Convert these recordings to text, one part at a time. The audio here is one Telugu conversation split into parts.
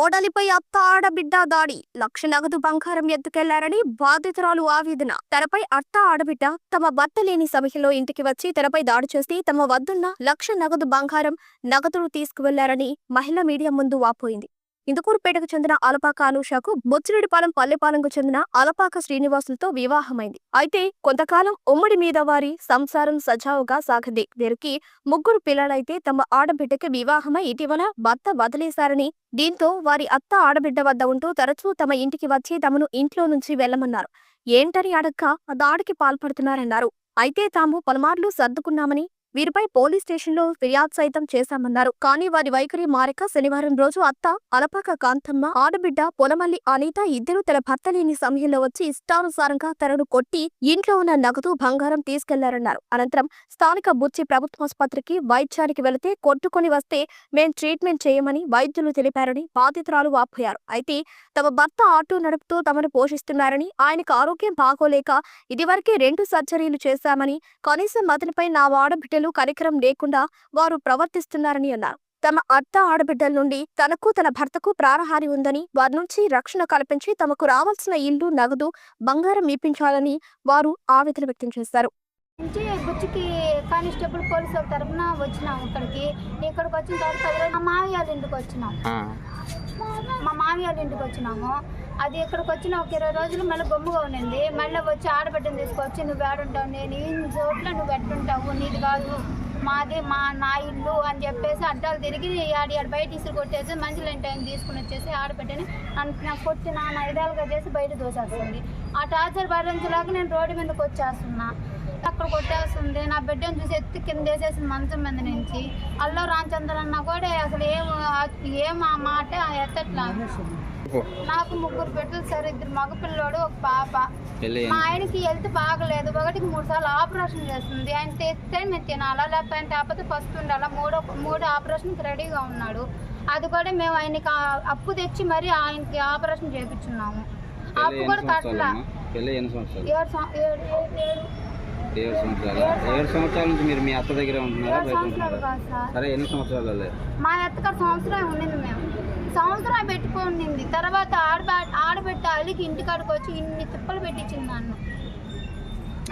కోడలిపై అత్త ఆడబిడ్డ దాడి. లక్ష నగదు బంగారం ఎత్తుకెళ్ళారని బాధితురాలు ఆవేదన. తనపై అత్త ఆడబిడ్డ తమ భర్త లేని సమయంలో ఇంటికి వచ్చి తనపై దాడి చేసి తమ వద్దున్న లక్ష నగదు బంగారం నగదును తీసుకువెళ్ళారని మహిళ మీడియా ముందు వాపోయింది. ఇందుకూరుపేటకు చెందిన అలపాక అనూషకు బొచ్చిరెడ్డిపాలెం పల్లెపాలెంకు చెందిన అలపాక శ్రీనివాసులతో వివాహమైంది. అయితే కొంతకాలం ఉమ్మడి మీద వారి సంసారం సజావుగా సాగది. వీరికి ముగ్గురు పిల్లలైతే తమ ఆడబిడ్డకి వివాహమై ఇటీవల భర్త వదిలేశారని దీంతో వారి అత్త ఆడబిడ్డ వద్ద ఉంటూ తరచూ తమ ఇంటికి వచ్చి తమను ఇంట్లో నుంచి వెళ్ళమన్నారు ఏంటని అడక్క దాడికి పాల్పడుతున్నారన్నారు. అయితే తాము పలుమార్లు సర్దుకున్నామని వీరిపై పోలీస్ స్టేషన్లో ఫిర్యాదు సైతం చేశామన్నారు. కానీ వారి వైఖరి మారక శనివారం రోజు అత్త అలపాక కాంతమ్మ ఆడబిడ్డ పొలమల్లి అనిత ఇద్దరు తన భర్త లేని సమయంలో వచ్చి ఇష్టానుసారంగా తనను కొట్టి ఇంట్లో ఉన్న నగదు బంగారం తీసుకెళ్ళారన్నారు. అనంతరం స్థానిక బుచ్చి ప్రభుత్వాసుపత్రికి వైద్యానికి వెళితే కొట్టుకొని వస్తే మేం ట్రీట్మెంట్ చేయమని వైద్యులు తెలిపారని బాధితురాలు వాపోయారు. అయితే తమ భర్త ఆటో నడుపుతూ తమను పోషిస్తున్నారని ఆయనకు ఆరోగ్యం బాగోలేక ఇదివరకే రెండు సర్జరీలు చేశామని కనీసం అతనిపై నా ఆడబిడ్డలు కనికరం లేకుండా వారు ప్రవర్తిస్తున్నారని అన్నారు. తమ అత్త ఆడబిడ్డల నుండి తనకు తన భర్తకు ప్రాణహాని ఉందని వారి నుంచి రక్షణ కల్పించి తమకు రావాల్సిన ఇల్లు నగదు బంగారం ఇప్పించాలని వారు ఆవేదన వ్యక్తం చేశారు. నుంచి బుచ్చికి కానిస్టేబుల్ పోలీసు వాళ్ళ తరఫున వచ్చినాం ఇక్కడికి. ఇక్కడికి వచ్చిన తర్వాత మా మామయ్య వాళ్ళ ఇంటికి వచ్చినాం. మా మామయ్య వాళ్ళ ఇంటికి వచ్చినాము. అది ఇక్కడికి వచ్చిన ఒక ఇరవై రోజులు మళ్ళీ గమ్ముగా ఉన్నింది. మళ్ళీ వచ్చి ఆడబిడ్డను తీసుకొచ్చి నువ్వు ఆడుంటావు నేను ఈ చోట్ల నువ్వు ఎట్టుంటావు నీది కాదు మాది మా నా ఇల్లు అని చెప్పేసి అడ్డాలు తిరిగి ఆడి ఆడ బయట ఇసురు కొట్టేసి మంచి టైం తీసుకుని వచ్చేసి ఆడపెట్టని నన్ను నాకు కొట్టి నా ఐదాలుగా చేసి బయట దోసేస్తుంది ఆ టార్చర్ భరించలేక నేను రోడ్డు మీదకి వచ్చేస్తున్నా. అక్కడ కొట్టేస్తుంది. నా బిడ్డను చూసి ఎత్తి కింద వేసేసింది మంచం మీద నుంచి. అల్లో రామచంద్ర అన్న కూడా అసలు ఏం ఏం ఆ మాట ఎత్తట్లా? నాకు ముగ్గురు బిడ్డలు సార్ ఇద్దరు మగపిల్లోడు ఒక పాప. మా ఆయనకి హెల్త్ బాగలేదు. ఒకటికి మూడు సార్లు ఆపరేషన్ చేస్తుంది. ఆయన తెస్తే మేము తినాలా? లేకపోతే కాకపోతే ఫస్ట్ ఉండాలా? మూడో మూడు ఆపరేషన్కి రెడీగా ఉన్నాడు. అది కూడా మేము ఆయనకి అప్పు తెచ్చి మరి ఆయనకి ఆపరేషన్ చేయించున్నాము అప్పు కూడా కట్టలా. సంవత్సరాలు? ఏడు సం- ఏడు ఏడు- ఏడు ఏడు సంవత్సరాలు? ఏడు సంవత్సరాల. నుంచి మీరు మీ అత్త దగ్గర ఉంటున్నారా? సార్. ఎన్ని సంవత్సరాలు మా ఎత్తగారు సంవత్సరం ఉండింది మేము. సంవత్సరం పెట్టుకుండింది తర్వాత ఆడబ ఆడబెట్టి అలికి ఇంటికాడికి వచ్చి ఇన్ని తిప్పలు పెట్టించింది నన్ను.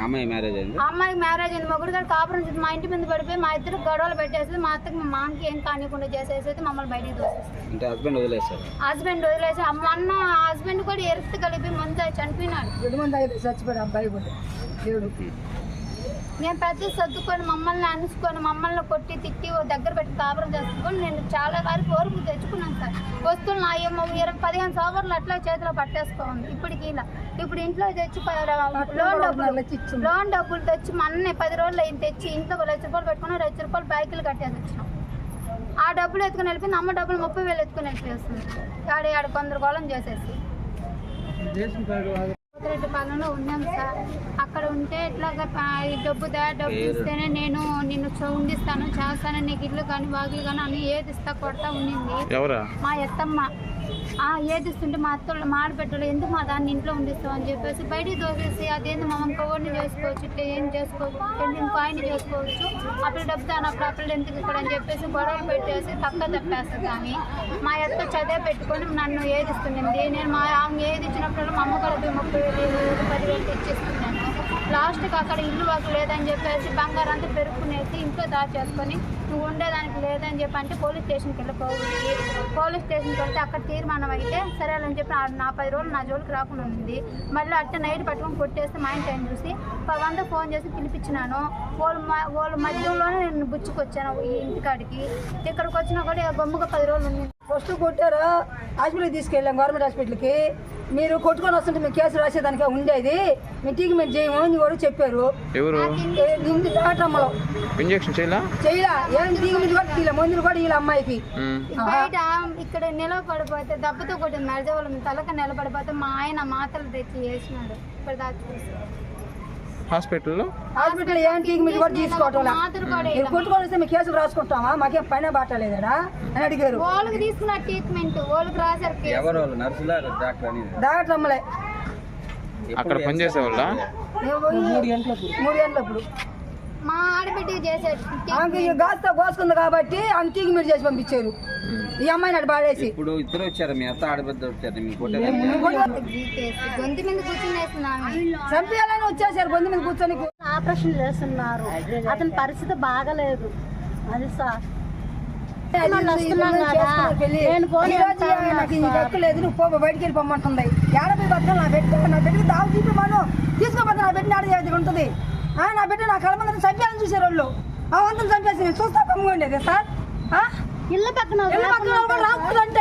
అమ్మాయి మ్యారేజ్ అయింది? ఆ అమ్మాయికి మ్యారేజ్ అయింది. మొగుడు గారు కాపురం చేసి మా ఇంటి మీద పడిపోయి మా ఇద్దరు గొడవలు పెట్టేసి మా అత్తకి మా మామకి ఏం కానికుండా చేసేసి మమ్మల్ని బయటికి తోసేసి అంటే హస్బెండ్ వదిలేశారు? హస్బెండ్ వదిలేసి అమ్మ అన్న హస్బెండ్ కూడా ఎరుத்து కలిపి ముందు చనిపోయినాడు. చచ్చిపోయాడు అబ్బాయి కూడా. దేవుడు. నేను పెద్ద సర్దుకొని మమ్మల్ని అనుసుకొని మమ్మల్ని కొట్టి తిట్టి ఓ దగ్గర పెట్టి కాపురం చేసుకొని నేను చాలా వరకు ఓర్పు తెచ్చుకున్నాను సార్. వస్తువులు నా ఏమో ఇరవై పదిహేను సంవత్సరాలు అట్లా చేతిలో పట్టేసుకోండి ఇప్పటికి ఇలా. ఇప్పుడు ఇంట్లో తెచ్చి లోన్ డబ్బులు లోన్ డబ్బులు తెచ్చి మొన్నే పది రోజులు అయింది తెచ్చి ఇంట్లో ఒక లక్ష రూపాయలు పెట్టుకుని లక్ష రూపాయలు బైకులు కట్టేసి వచ్చినాం. ఆ డబ్బులు ఎత్తుకుని వెళ్ళిపోయింది. అమ్మ డబ్బులు ముప్పై వేలు ఎత్తుకుని వెళ్ళిపోతుంది ఆడ ఆడ కొందరు గోళం చేసేసి. రెడ్డి పాలనలో ఉన్నాం సార్. అక్కడ ఉంటే ఇట్లాగా ఈ డబ్బు దా డబ్బు ఇస్తేనే నేను నిన్ను ఉండిస్తాను. చేస్తాను. నీకు ఇల్లు కానీ వాకిలు కానీ అని ఏది ఇస్తా కొడతా ఉండింది. మా ఎత్తమ్మ. ఏది ఇస్తుంటే మా అత్తలు మాడబెట్టలు ఎందుకు మా దాన్ని ఇంట్లో ఉండిస్తావు? అని చెప్పేసి బయటికి దోసేసి అదేంది మా ఇంకోడిని చేసుకోవచ్చు ఇట్లా ఏం చేసుకోవచ్చు ఇంకో ఆయన చేసుకోవచ్చు అప్పుడు డబ్బు తాను అప్పుడు అప్పుడు ఎందుకు ఇక్కడ? అని చెప్పేసి గొడవలు పెట్టేసి తక్కువ తప్పేస్తుంది కానీ మా అత్త చదివే పెట్టుకొని నన్ను ఏది ఇస్తుంది నేను మా ఆమె ఏది ఇచ్చినప్పుడు మా అమ్మ కూడా ముప్పై వేలు వేలు పదివేలు తెచ్చిస్తున్నాను లాస్ట్కి అక్కడ ఇల్లు వాకు లేదని చెప్పేసి బంగారం అంతా పెరుక్కునేసి ఇంట్లో దాచేసుకొని నువ్వు ఉండేదానికి లేదని చెప్పి అంటే పోలీస్ స్టేషన్కి వెళ్ళిపోవాలి. పోలీస్ స్టేషన్కి వెళ్తే అక్కడ తీర్మానం అయితే సరే అని చెప్పి నా పది రోజులు నా జోలికి రాకుండా ఉంది. మళ్ళీ అట్ట నైట్ పట్టుకొని కొట్టేస్తే మా ఇంటి చూసి వంద ఫోన్ చేసి పిలిపించినాను. వాళ్ళు వాళ్ళ మధ్యలోనే నేను బుచ్చుకొచ్చాను ఈ ఇంటికాడికి. ఇక్కడికి వచ్చినా కూడా ఇక గమ్ముగా పది రోజులు ఉంది. ఫస్ట్ కొట్టారు? హాస్పిటల్కి తీసుకెళ్ళాం గవర్నమెంట్ హాస్పిటల్కి. మీరు కొట్టుకొని వస్తుంటే మేము కేసు రాసేదానికి ఉండేది. మీ ట్రీట్మెంట్ చేయము అని కూడా చెప్పారు. ఎవరు? డాక్టర్ అమ్మలో ఇంజక్షన్ చేయలా? చేయలా. ఏం ట్రీట్మెంట్ కూడా తీయలే. మందులు కూడా వీళ్ళ అమ్మాయికి. బయట ఇక్కడ నిలబడిపోతే దెబ్బతో కొట్టింది నడిచేవాళ్ళం తలక నిలబడిపోతే మా ఆయన మాటలు తెచ్చి వేసినాడు. ఇప్పుడు దాకా చూసి. హాస్పిటల్లో? హాస్పిటల్ ఏం ట్రీట్మెంట్ కూడా తీసుకోవటం మీరు కొట్టుకొని వస్తే మేము కేసులు రాసుకుంటామా? మాకేం పైన బాటలేదా అని అడిగారు. వాళ్ళకి తీసుకున్న ట్రీట్మెంట్ వాళ్ళకి రాశారు కేసు. ఎవరు వాళ్ళు? నర్సులా డాక్టర్ అని డాక్టర్ అమ్మలే. అక్కడ పనిచేసే వాళ్ళ మూడు గంటలప్పుడు. మూడు గంటలప్పుడు. మా ఆడబిడ్డకి చేసే ఆమెకి గాస్తా కోసుకుంది కాబట్టి ఆమె ట్రీట్మెంట్ చేసి పంపించారు. ఈ అమ్మాయిని అటు పాడేసి. ఇప్పుడు ఇద్దరు వచ్చారు మీ అత్త ఆడబిడ్డ వచ్చారు మీ కొట్టే గొంతు మీద చంపేయాలని వచ్చేసారు బొంది మీద కూర్చొని. ఆపరేషన్ చేస్తున్నారు. అతని పరిస్థితి బాగలేదు. అది సార్ లేదు. నువ్వు పో బయటికి వెళ్ళి పొమ్మంటుంది. ఏడపై బతకాలి నా బిడ్డ నా బిడ్డకి దావు చూపిమాను తీసుకోపోతే నా బిడ్డ ఆడ ఉంటుంది? ఆ, నా బిడ్డ నా కళ్ళ ముందర చంపేయాలని చూసారు వాళ్ళు ఆ వంతులు చంపేసి నేను చూస్తా కమ్ముకోండి సార్. ఆ? ఇళ్ళ పక్కన